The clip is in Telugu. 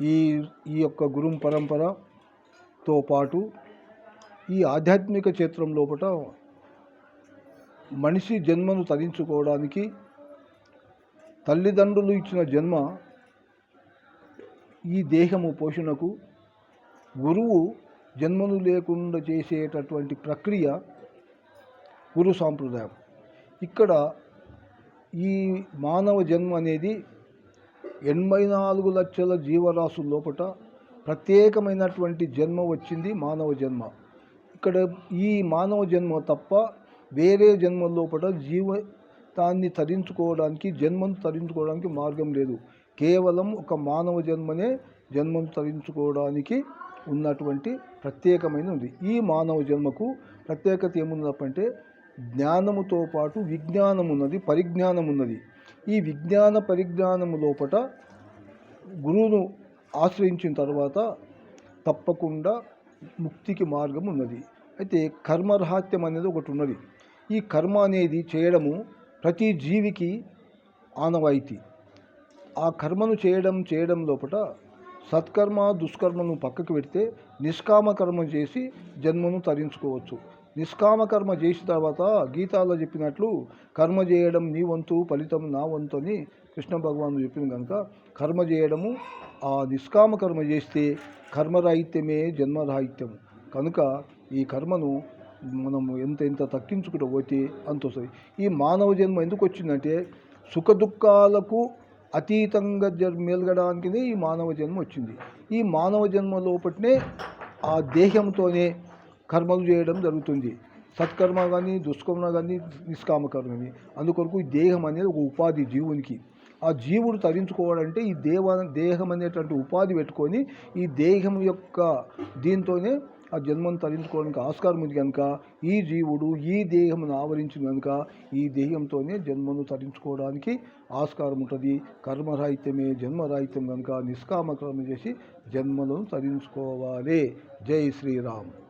ఈ ఈ యొక్క గురు పరంపరతో పాటు ఈ ఆధ్యాత్మిక క్షేత్రం లోపల మనిషి జన్మను తరించుకోవడానికి తల్లిదండ్రులు ఇచ్చిన జన్మ ఈ దేహము పోషణకు గురువు జన్మను లేకుండా చేసేటటువంటి ప్రక్రియ గురు సాంప్రదాయం. ఇక్కడ ఈ మానవ జన్మ అనేది ఎనభై నాలుగు లక్షల జీవరాశుల లోపల ప్రత్యేకమైనటువంటి జన్మ వచ్చింది మానవ జన్మ. ఇక్కడ ఈ మానవ జన్మ తప్ప వేరే జన్మ లోపల జీవితాన్ని తరించుకోవడానికి జన్మను తరించుకోవడానికి మార్గం లేదు. కేవలం ఒక మానవ జన్మనే జన్మను తరించుకోవడానికి ఉన్నటువంటి ప్రత్యేకమైన ఉంది. ఈ మానవ జన్మకు ప్రత్యేకత ఏమున్నదంటే జ్ఞానముతో పాటు విజ్ఞానం ఉన్నది పరిజ్ఞానం ఉన్నది ఈ విజ్ఞాన పరిజ్ఞానము లోపట గురువును ఆశ్రయించిన తర్వాత తప్పకుండా ముక్తికి మార్గం ఉన్నది. అయితే కర్మరహత్యం అనేది ఒకటి ఉన్నది. ఈ కర్మ అనేది చేయడము ప్రతి జీవికి ఆనవాయితీ. ఆ కర్మను చేయడం చేయడం లోపల సత్కర్మ దుష్కర్మను పక్కకు పెడితే నిష్కామ కర్మ చేసి జన్మను తరించుకోవచ్చు. నిష్కామకర్మ చేసిన తర్వాత గీతాలో చెప్పినట్లు కర్మ చేయడం నీ వంతు ఫలితం నా వంతు అని కృష్ణ భగవాను చెప్పింది కనుక కర్మ చేయడము ఆ నిష్కామ కర్మ చేస్తే కర్మరాహిత్యమే జన్మరాహిత్యం. కనుక ఈ కర్మను మనం ఎంత ఎంత తగ్గించుకుంటూ పోతే అంత వస్తుంది. ఈ మానవ జన్మ ఎందుకు వచ్చిందంటే సుఖ దుఃఖాలకు అతీతంగా జర్ మెలగడానికి ఈ మానవ జన్మ వచ్చింది. ఈ మానవ జన్మ లోపటినే ఆ దేహంతోనే కర్మలు చేయడం జరుగుతుంది. సత్కర్మ కానీ దుష్కర్మ కానీ నిష్కామ కర్మ కానీ అందుకొరకు ఈ దేహం అనేది ఒక ఉపాధి జీవునికి. ఆ జీవుడు తరించుకోవాలంటే ఈ దేవ దేహం అనేటువంటి ఉపాధి పెట్టుకొని ఈ దేహం యొక్క దీంతోనే ఆ జన్మను తరించుకోవడానికి ఆస్కారం ఉంది కనుక ఈ జీవుడు ఈ దేహమును ఆవరించింది కనుక ఈ దేహంతోనే జన్మను తరించుకోవడానికి ఆస్కారం ఉంటుంది. కర్మరాహిత్యమే జన్మరాహిత్యం కనుక నిష్కామ కర్మ చేసి జన్మను తరించుకోవాలి. జై శ్రీరామ్.